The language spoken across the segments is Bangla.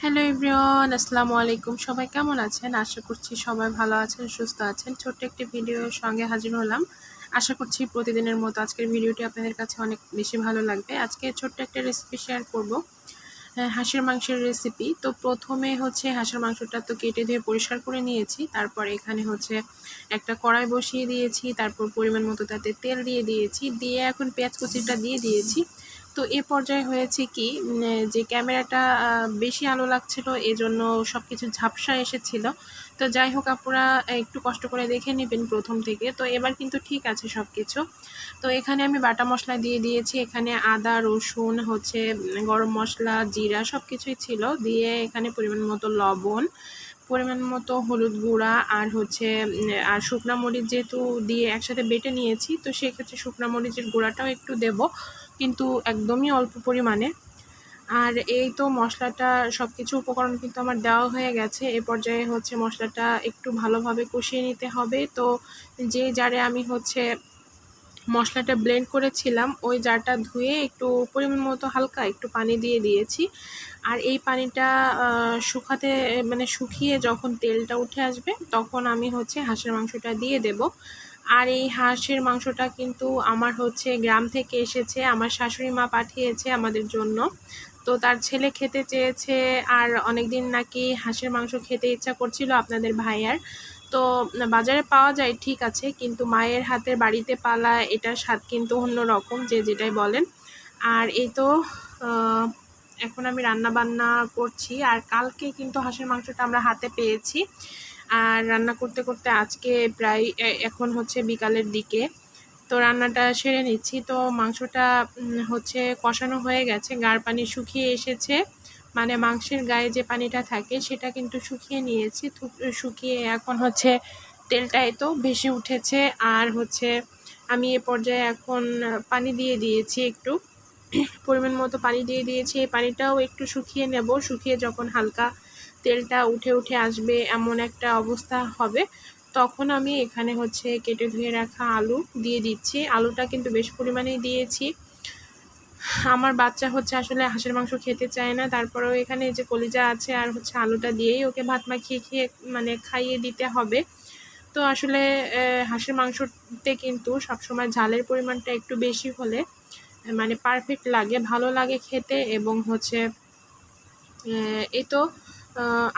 হ্যালো এভরিওয়ান আসসালামু আলাইকুম সবাই কেমন আছেন? আশা করছি সবাই ভালো আছেন, সুস্থ আছেন। ছোট্ট একটি ভিডিওর সঙ্গে হাজির হলাম। আশা করছি প্রতিদিনের মতো আজকের ভিডিওটি আপনাদের কাছে অনেক বেশি ভালো লাগবে। আজকে ছোট্ট একটা রেসিপি শেয়ার করব। হাঁসের মাংসের রেসিপি তো প্রথমে হচ্ছে হাঁসের মাংসটা তো কেটে ধুয়ে পরিষ্কার করে নিয়েছি। তারপর এখানে হচ্ছে একটা কড়াই বসিয়ে দিয়েছি। তারপর পরিমাণ মতো তাতে তেল দিয়ে দিয়েছি। দিয়ে এখন পেঁয়াজ কুচিটা দিয়ে দিয়েছি। তো এ পর্যায়ে হয়েছে কি যে ক্যামেরাটা বেশি আলো লাগছিল, এজন্য সব কিছু ঝাপসা এসেছিল। তো যাই হোক আপনারা একটু কষ্ট করে দেখে নেবেন প্রথম থেকে। তো এবার কিন্তু ঠিক আছে সব কিছু তো এখানে আমি বাটা মশলা দিয়ে দিয়েছি। এখানে আদা, রসুন, হচ্ছে গরম মশলা, জিরা সব কিছুই ছিল। দিয়ে এখানে পরিমাণ মতো লবণ, পরিমাণ মতো হলুদ গুঁড়া আর হচ্ছে আর শুকনা মরিচ যেহেতু দিয়ে একসাথে বেটে নিয়েছি, তো সেক্ষেত্রে শুকনা মরিচের গুঁড়াটাও একটু দেব। কিন্তু একদমই অল্প পরিমাণে। আর এই তো মশলাটা সব কিছু উপকরণ কিন্তু আমার দেওয়া হয়ে গেছে। এ পর্যায়ে হচ্ছে মশলাটা একটু ভালোভাবে কষিয়ে নিতে হবে। তো যে জারে আমি হচ্ছে মশলাটা ব্লেন্ড করেছিলাম, ওই জারটা ধুয়ে একটু পরিমাণ মতো হালকা একটু পানি দিয়ে দিয়েছি। আর এই পানিটা শুকাতে মানে শুকিয়ে যখন তেলটা উঠে আসবে, তখন আমি হচ্ছে হাঁসের মাংসটা দিয়ে দেব। আর এই হাঁসের মাংসটা কিন্তু আমার হচ্ছে গ্রাম থেকে এসেছে, আমার শাশুড়ি মা পাঠিয়েছে আমাদের জন্য। তো তার ছেলে খেতে চেয়েছে আর অনেক দিন নাকি হাঁসের মাংস খেতে ইচ্ছা করছিল আপনাদের ভাইয়ার। তো বাজারে পাওয়া যায়, ঠিক আছে, কিন্তু মায়ের হাতের বাড়িতে পালা এটার স্বাদ কিন্তু অন্য রকম যে যেটাই বলেন। আর এই তো এখন আমি রান্না বান্না করছি, আর কালকে কিন্তু হাঁসের মাংসটা আমরা হাতে পেয়েছি। আর রান্না করতে করতে আজকে প্রায় এখন হচ্ছে বিকালের দিকে। তো রান্নাটা সেরে নিচ্ছি। তো মাংসটা হচ্ছে কষানো হয়ে গেছে। গাঢ় পানি শুকিয়ে এসেছে। মানে মাংসের গায়ে যে পানিটা থাকে, সেটা কিন্তু শুকিয়ে নিয়েছি। শুকিয়ে এখন হচ্ছে তেলটা এতো বেশি উঠেছে। আর হচ্ছে আমি এ পর্যায়ে এখন পানি দিয়ে দিয়েছি একটু। পরিমাণ মতো পানি দিয়ে দিয়েছি। এই পানিটাও একটু শুকিয়ে নেব। শুকিয়ে যখন হালকা তেলটা উঠে উঠে আসবে এমন একটা অবস্থা হবে। তখন আমি এখানে হচ্ছে কেটে ধুয়ে রাখা আলু দিয়ে দিচ্ছি। আলুটা কিন্তু বেশ পরিমাণেই দিয়েছি। আমার বাচ্চা হচ্ছে আসলে হাঁসের মাংস খেতে চায় না। তারপরেও এখানে যে কলিজা আছে আর হচ্ছে আলুটা দিয়েই ওকে ভাত মাখিয়ে খেয়ে মানে খাইয়ে দিতে হবে। তো আসলে হাঁসের মাংসতে কিন্তু সবসময় ঝালের পরিমাণটা একটু বেশি হলে মানে পারফেক্ট লাগে, ভালো লাগে খেতে এবং হচ্ছে এই তো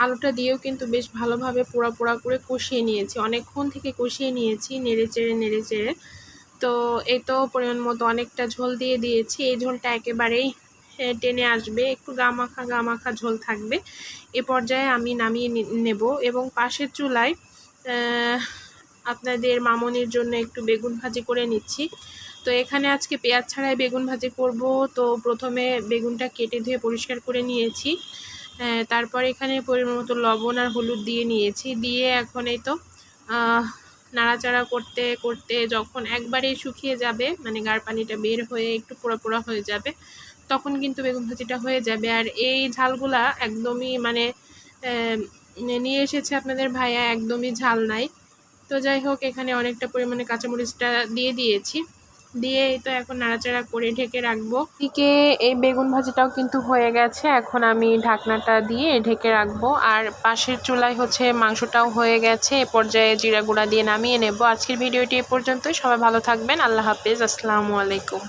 আলুটা দিয়েও কিন্তু বেশ ভালোভাবে পোড়া পোড়া করে কষিয়ে নিয়েছি। অনেকক্ষণ থেকে কষিয়ে নিয়েছি, নেড়ে চেড়ে নেড়ে চেড়ে। তো এই তো পরিমাণ মতো অনেকটা ঝোল দিয়ে দিয়েছি। এই ঝোলটা একেবারেই টেনে আসবে। একটু গামাখা গামাখা ঝোল থাকবে। এ পর্যায়ে আমি নামিয়ে নেব এবং পাশের চুলায় আপনাদের মামনির জন্য একটু বেগুন ভাজি করে নিচ্ছি। তো এখানে আজকে পেঁয়াজ ছাড়াই বেগুন ভাজি করব। তো প্রথমে বেগুনটা কেটে ধুয়ে পরিষ্কার করে নিয়েছি। তারপর এখানে পরিমাণ মতো লবণ আর হলুদ দিয়ে নিয়েছি। দিয়ে এখন এই তো নাড়াচাড়া করতে করতে যখন একবারেই শুকিয়ে যাবে মানে গাঢ় পানিটা বের হয়ে একটু পোড়া পোড়া হয়ে যাবে, তখন কিন্তু বেগুন ভাজিটা হয়ে যাবে। আর এই ঝালগুলা একদমই মানে নিয়ে এসেছে আপনাদের ভাইয়া, একদমই ঝাল নাই। তো যাই হোক, এখানে অনেকটা পরিমাণে কাঁচামরিচটা দিয়ে দিয়েছি। দিয়ে তো এখন নাড়াচাড়া করে ঢেকে রাখব। এদিকে এই বেগুন ভাজিটাও কিন্তু হয়ে গেছে। এখন আমি ঢাকনাটা দিয়ে ঢেকে রাখব। আর পাশের চুলায় হচ্ছে মাংসটাও হয়ে গেছে। এ পর্যায়ে জিরা গুঁড়া দিয়ে নামিয়ে নেব। আজকের ভিডিওটি এ পর্যন্তই। সবাই ভালো থাকবেন। আল্লাহ হাফেজ। আসসালামু আলাইকুম।